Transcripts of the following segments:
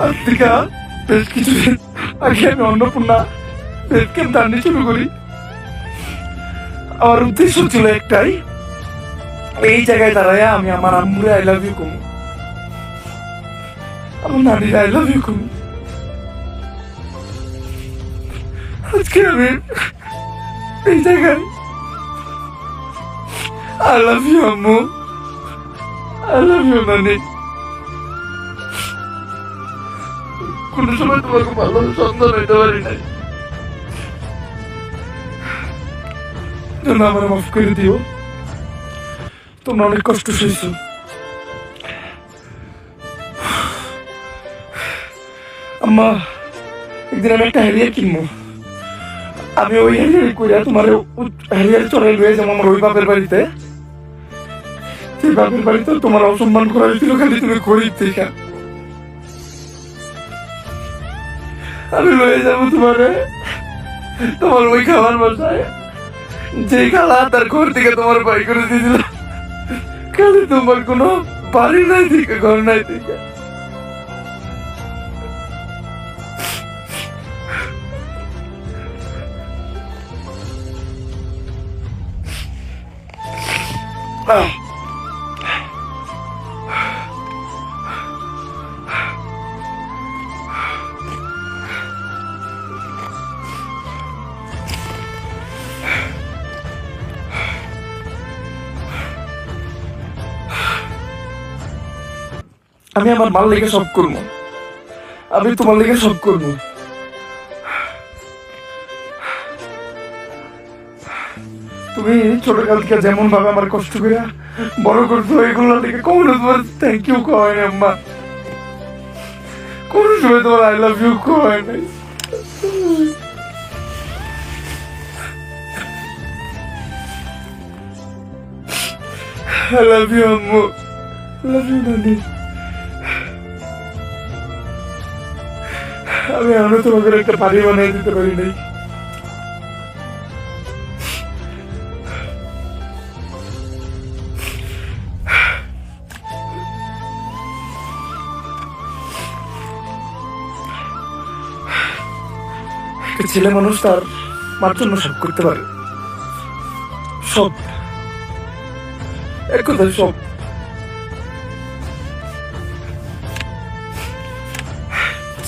আজ থেকে বেশ কিছুদিন আগে আমি অন্নপূর্ণা ক্যাম্প দাঁড়িয়ে শুরু করি। আমার উদ্দেশ্য ছিল একটাই, এই জায়গায় দাঁড়ায় আমি আমার আম্মুরে আই লাভ ইউ কমু। আমার নানির আই লাভ ইউ কমু। আজকে আমি এই জায়গায় আই লাভ ইউ আম্মু। আই লাভ ইউ নানি। কোন তোমাকে ভালো সন্তান হইতে পারি নাই জন্য আমার মাফ করে দিও তোমরা অনেক কষ্ট সইছো আম্মা একদিন আমি একটা হ্যারিয়ার কিনবো আমি ওই হ্যারিয়ার কইরা তোমার হ্যারিয়ার চড়াই লয়ে যাব আমার ওই বাপের বাড়িতে সেই বাপের বাড়িতে তোমার অসম্মান করা হয়েছিল খালি তুমি গরিব থেকে আমি লয়ে যাব তোমারে। তোমার ওই খাবার বাসায়। যে খালা তার ঘর থেকে তোমার বাই করে দিয়েছিল। খালি তোমার কোনো বাড়ি নাই থেকে, ঘর নাই থেকে। আহ। আমি আমার মাল লেগে সব করব। আমি তোমার লেগে সব করব। তুমি ছোট কাল থেকে যেমন ভাবে আমার কষ্ট করে বড় করছ এগুলো থেকে কখনো তোমার থ্যাংক ইউ কয় না আম্মা কোন সময় তোমার আই লাভ ইউ কয় নাই I love you, আম্মু। লাভ ইউ নানি আমি এখনও তোমাকে একটা বাড়ি বানিয়ে দিতে পারি নাই। ছেলে মানুষ তার মার জন্য সব করতে পারে। সব। এক কথায় সব।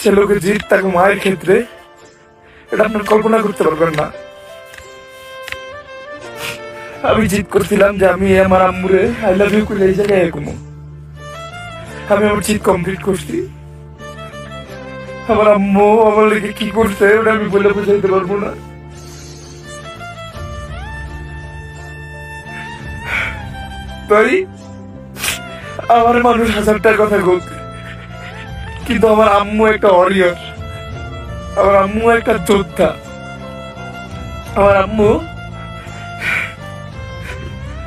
ছেলেকে জিত তাকে মায়ের ক্ষেত্রে এটা আপনার কল্পনা করতে পারবেন না। আমি জিত করছিলাম যে আমি আমার আম্মুরে আই লাভ ইউ করে এই জায়গায় এরকম। আমি আমার জিত কমপ্লিট করছি। আমার আম্মু আমার লেগে কি করছে ওটা আমি বলে বোঝাইতে পারব না। তাই আমার মানুষ হাজারটার কথা হোক কিন্তু আমার আম্মু একটা অরিয়র আমার আম্মু একটা যোদ্ধা। আমার আম্মু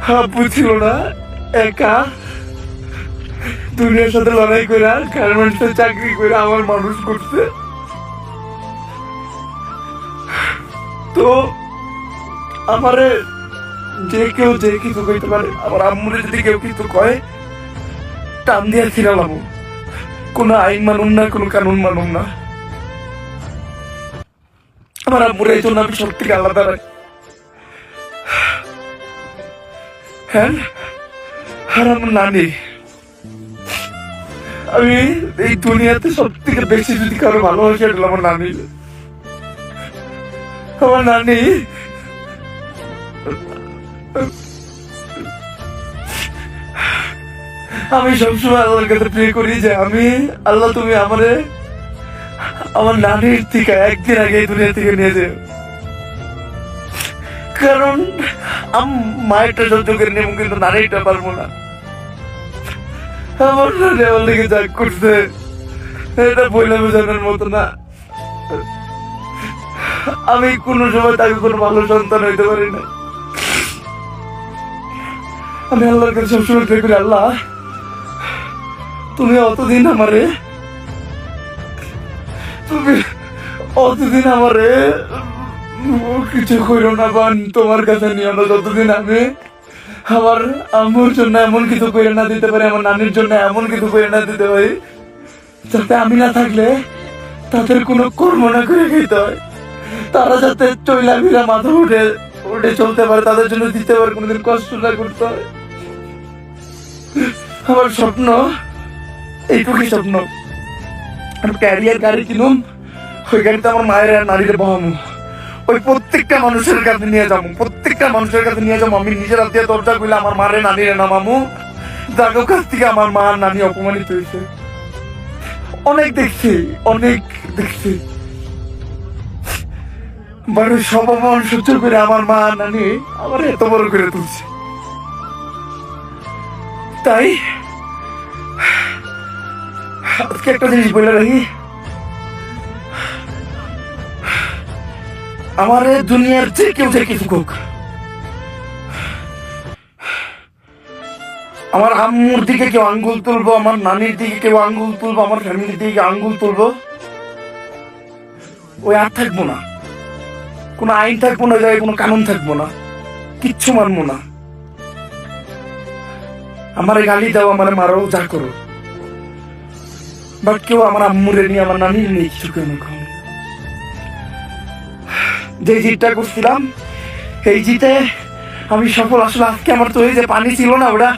আব্বু ছিল না, একা। দুনিয়ার সাথে লড়াই করে আর গার্মেন্টস চাকরি করে আমার মানুষ করছে। তো, আমারে যে কেউ যে কিছু কইতে পারে, আমার আম্মুরে যদি কেউ কিছু কয়, টান দিয়ে ফিরালাম কোনো আইন মানুন না, কোনো কানুন মানুন না। আমার আব্বুর এই জন্য আমি সব থেকে আলাদা হ্যাঁ? আর আমার নানি। আমি এই দুনিয়াতে সব থেকে বেশি যদি কারও ভালোবাসি, এটা আমার নানি। আমার নানি আমি সবসময় আল্লাহর কাছে প্রে করি যে আমি, আল্লাহ তুমি আমারে, আমার নানির থেকে একদিন আগে দুনিয়া থেকে নিয়ে যাও। কারণ, আম, মায়েরটা সহ্য করে নেব, কিন্তু নানিরটা পারব না। আমার নানি আমার লেগে যা করছে, এটা বইলে বোঝানোর মতো না। আমি কোনো সময় তাকে কোনো ভালো সন্তান হইতে পারি না। আমি আল্লাহর কাছে সবসময় প্রে করি, আল্লাহ তুমি অতদিন আমারে তুমি অতদিন আমারে কিছু করো না বান। তোমার কাছে নিয়ে আমরা যতদিন আমি আমার আম্মুর জন্য এমন কিছু করে না দিতে পারি, আমার নানির জন্য এমন কিছু করে না দিতে পারি, যাতে আমি না থাকলে তাদের কোনো কর্ম না করে খেতে হয়। তারা যাতে চইলা ভিড়া মাথা উঠে উঠে চলতে পারে, তাদের জন্য দিতে পারে, কোনোদিন কষ্ট না করতে হয়। আমার স্বপ্ন স্বপ্ন ক্যারিয়ার গাড়ি কিনুম ওই গাড়িতে আমার মায়ের আর বহামু। ওই প্রত্যেকটা মানুষের কাছে নিয়ে প্রত্যেকটা মানুষের কাছে নিয়ে যাব আমি নিজের হাত দরজা খুলে আমার মারে কাছ থেকে আমার মা নানি অপমানিত হয়েছে। অনেক দেখছি অনেক দেখছি। বড় সব অপমান সহ্য করে আমার মা নানি আমার এত বড় করে তুলছে। তাই আজকে একটা জিনিস বলে রাখি। আমার দুনিয়ার যে কেউ যে কিছু হোক আমার আম্মুর দিকে কেউ আঙ্গুল তুলবো, আমার নানির দিকে কেউ আঙ্গুল তুলবো, আমার ফ্যামিলির দিকে আঙ্গুল তুলবো, ওই আর থাকব না। কোনো আইন থাকব না জায়গায় কোনো কানুন থাকব না, কিচ্ছু মানবো না। আমার গালি দাও, আমার মারো, যা করো। বাট কেউ আমার আম্মুরে নিয়ে আমার নানির নিয়ে কিছু কেন যে জিতটা করছিলাম, এই জিতে আমি সফল। আসলে আজকে আমার তো এই যে পানি ছিল না ওটা,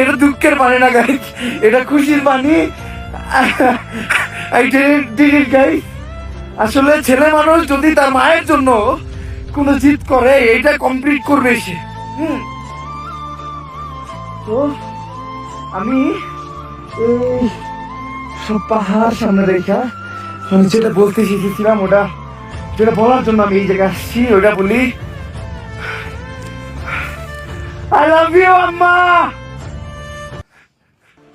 এটা দুঃখের পানি না গাই এটা খুশির পানি। Did আসলে ছেলে মানুষ যদি তার মায়ের জন্য কোনো জিত করে, এইটা কমপ্লিট করবে সে। তো আমি সব পাহাড় সামনে রেখা। যেটা বলতে শিখেছিলাম ওটা যেটা বলার জন্য আমি এই জায়গায় আসছি ওটা বলি আই লাভ ইউ আম্মা!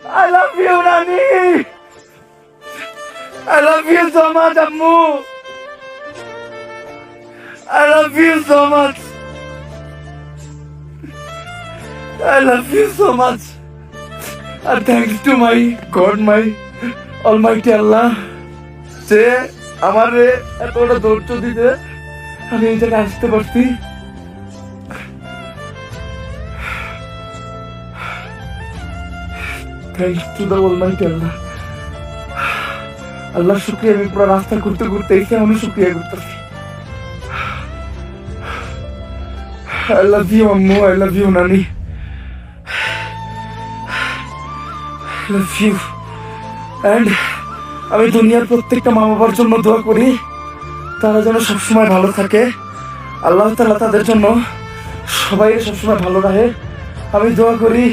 আই লাভ ইউ নানি! I love you so much আম্মু! I love you so much I love you so much. And thanks to my God, my Almighty Allah যে আমার এতটা ধৈর্য দিতে আমি এই জায়গায় আসতে পারছি। অলমাইটি আল্লাহ আল্লাহ শুক্রিয়া আমি রাস্তা ঘুরতে ঘুরতে এসে আমি শুক্রিয়া you, Nani. I love And আমি দুনিয়ার প্রত্যেকটা মা বাবার জন্য দোয়া করি, তারা যেন সবসময় ভালো থাকে। আল্লাহ তালা তাদের জন্য সবাই সবসময় ভালো রাখে। আমি দোয়া করি